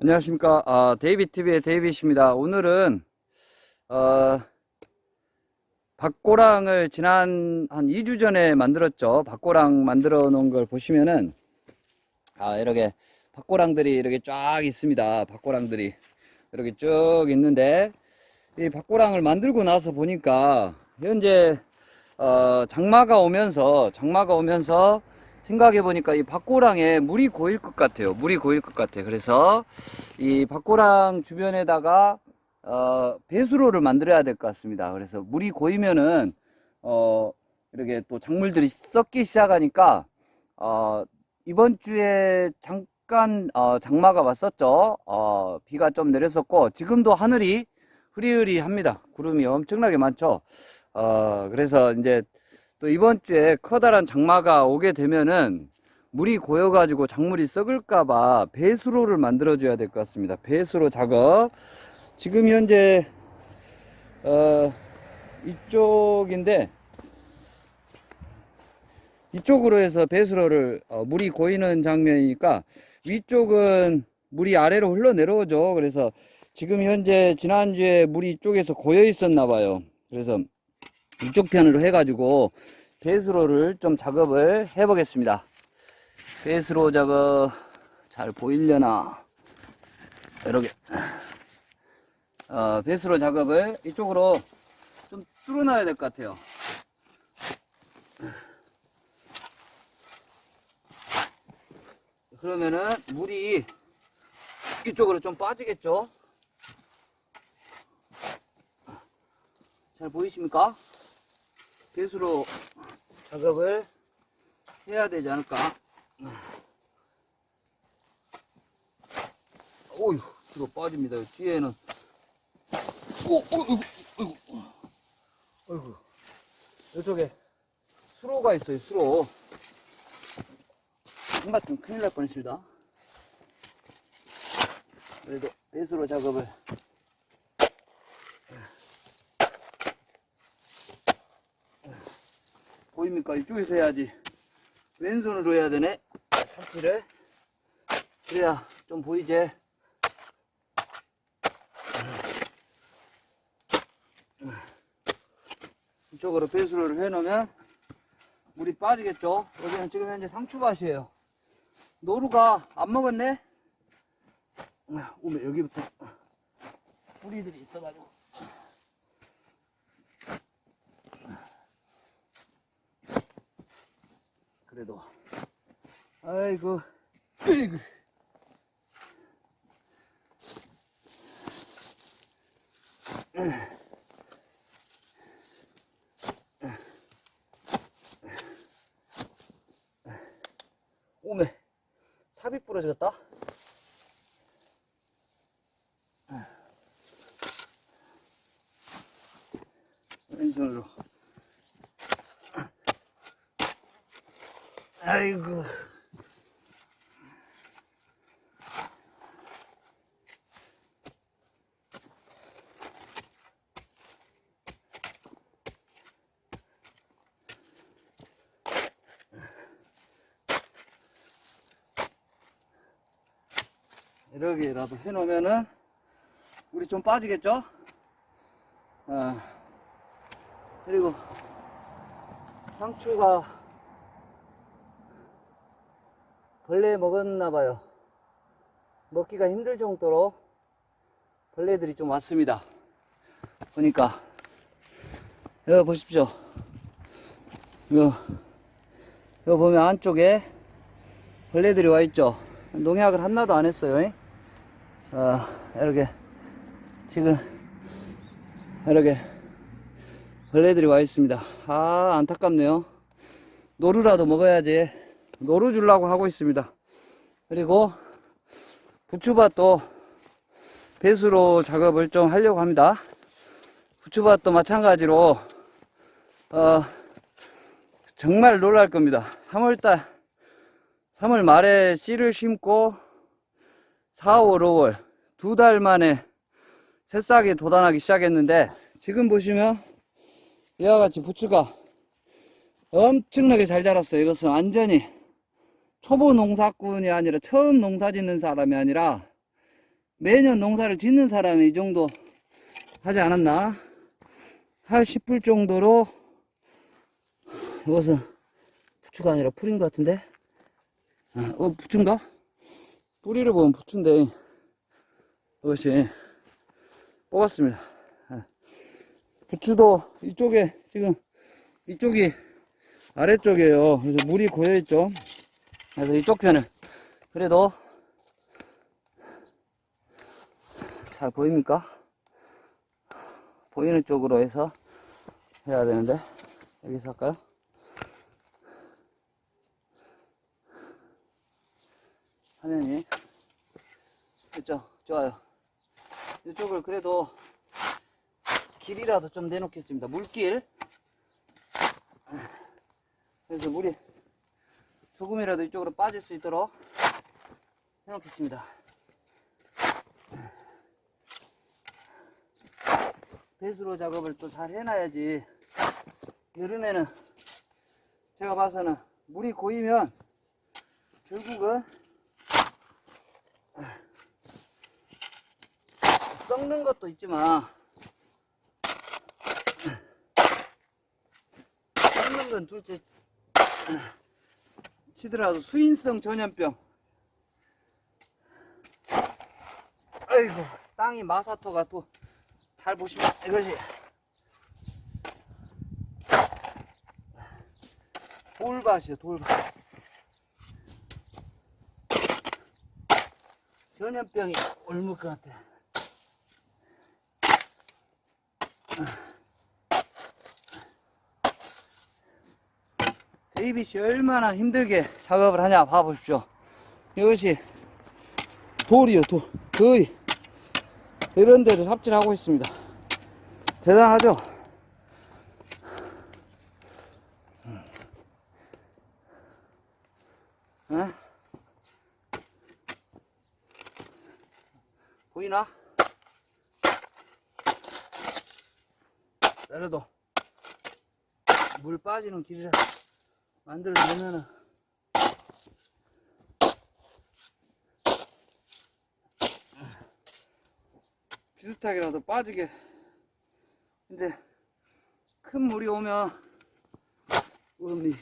안녕하십니까. 아, 데이비TV의 데이빗입니다. 오늘은, 어, 박고랑을 지난 한 2주 전에 만들었죠. 박고랑 만들어 놓은 걸 보시면은, 아, 이렇게 박고랑들이 이렇게 쫙 있습니다. 박고랑들이 이렇게 쭉 있는데, 이 박고랑을 만들고 나서 보니까, 현재, 어, 장마가 오면서, 장마가 오면서, 생각해 보니까 이 박고랑에 물이 고일 것 같아요. 물이 고일 것 같아요. 그래서 이 박고랑 주변에다가 어, 배수로를 만들어야 될 것 같습니다. 그래서 물이 고이면은 어, 이렇게 또 작물들이 썩기 시작하니까 어, 이번 주에 잠깐 어, 장마가 왔었죠. 어, 비가 좀 내렸었고 지금도 하늘이 흐리흐리합니다. 구름이 엄청나게 많죠. 어, 그래서 이제 또 이번 주에 커다란 장마가 오게 되면은 물이 고여가지고 작물이 썩을까봐 배수로를 만들어줘야 될 것 같습니다. 배수로 작업. 지금 현재, 어, 이쪽인데, 이쪽으로 해서 배수로를, 어, 물이 고이는 장면이니까 위쪽은 물이 아래로 흘러내려오죠. 그래서 지금 현재 지난주에 물이 이쪽에서 고여 있었나 봐요. 그래서 이쪽 편으로 해가지고 배수로를 좀 작업을 해 보겠습니다. 배수로 작업 잘 보이려나 이렇게 어, 배수로 작업을 이쪽으로 좀 뚫어놔야 될 것 같아요. 그러면은 물이 이쪽으로 좀 빠지겠죠? 잘 보이십니까? 배수로 작업을 해야 되지 않을까? 오유, 뒤로 빠집니다. 뒤에는 오, 어이구, 어이구, 어이구, 이쪽에 수로가 있어요. 수로. 한가 좀 큰일 날 뻔했습니다. 그래도 배수로 작업을 보입니까? 이쪽에서 해야지. 왼손으로 해야 되네. 삽질을. 그래야 좀 보이지. 이쪽으로 배수로를 해놓으면 물이 빠지겠죠? 여기는 지금 현재 상추밭이에요. 노루가 안 먹었네? 오면 여기부터 뿌리들이 있어가지고. 그래도 아이고 아이고 오메 삽이 부러졌다 왼손으로 아이고. 이렇게라도 해놓으면은 물이 좀 빠지겠죠? 아, 그리고 상추가 벌레 먹었나 봐요. 먹기가 힘들 정도로 벌레들이 좀 왔습니다. 보니까 여기 보십시오. 이거 이거 보면 안쪽에 벌레들이 와 있죠. 농약을 하나도 안 했어요. 어, 이렇게 지금 이렇게 벌레들이 와 있습니다. 아 안타깝네요. 노루라도 먹어야지. 노루 주려고 하고 있습니다. 그리고 부추밭도 배수로 작업을 좀 하려고 합니다. 부추밭도 마찬가지로 어, 정말 놀랄 겁니다. 3월달 3월 말에 씨를 심고 4, 5, 5월 두 달 만에 새싹이 돋아나기 시작했는데 지금 보시면 이와 같이 부추가 엄청나게 잘 자랐어요. 이것은 완전히 초보 농사꾼이 아니라 처음 농사 짓는 사람이 아니라 매년 농사를 짓는 사람이 이 정도 하지 않았나? 할 10불 정도로 이것은 부추가 아니라 풀인 것 같은데? 아, 어, 부추인가? 뿌리를 보면 부추인데 이것이 뽑았습니다. 아, 부추도 이쪽에 지금 이쪽이 아래쪽이에요. 그래서 물이 고여있죠. 그래서 이쪽 편을 그래도 잘 보입니까? 보이는 쪽으로 해서 해야 되는데 여기서 할까요? 화면이 그죠? 좋아요. 이쪽을 그래도 길이라도 좀 내놓겠습니다. 물길. 그래서 물이 조금이라도 이쪽으로 빠질 수 있도록 해놓겠습니다. 배수로 작업을 또 잘 해놔야지 여름에는 제가 봐서는 물이 고이면 결국은 썩는 것도 있지만 썩는 건 둘째 치더라도 수인성 전염병. 아이고 땅이 마사토가 또 잘 보시면 이것이 돌밭이에요 돌밭. 전염병이 옮을 것 같아 데이빗이 얼마나 힘들게 작업을 하냐 봐보십시오. 이것이 돌이요 돌. 거의 이런 데를 삽질하고 있습니다. 대단하죠? 어? 보이나? 그래도 물 빠지는 길이라 만들어 놓으면은 비슷하게라도 빠지게. 근데 큰 물이 오면 음이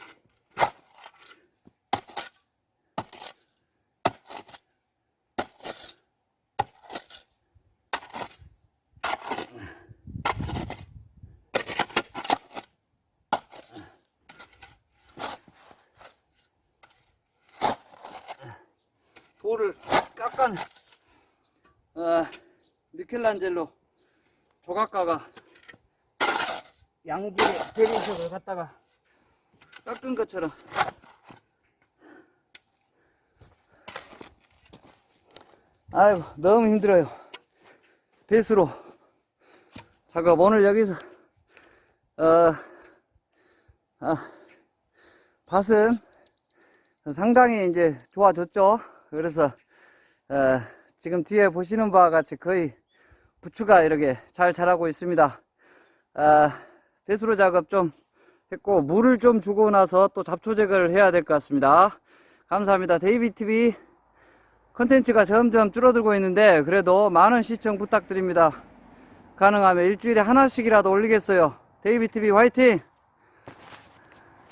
돌을 깎아 어, 미켈란젤로 조각가가 양지에 대리석을 갖다가 깎은 것처럼. 아이고 너무 힘들어요. 배수로 작업. 오늘 여기서 어, 아, 밭은 상당히 이제 좋아졌죠 그래서 어, 지금 뒤에 보시는 바와 같이 거의 부추가 이렇게 잘 자라고 있습니다 아, 배수로 작업 좀 했고 물을 좀 주고 나서 또 잡초 제거를 해야 될 것 같습니다. 감사합니다. 데이비TV 컨텐츠가 점점 줄어들고 있는데 그래도 많은 시청 부탁드립니다. 가능하면 일주일에 하나씩이라도 올리겠어요. 데이비TV 화이팅!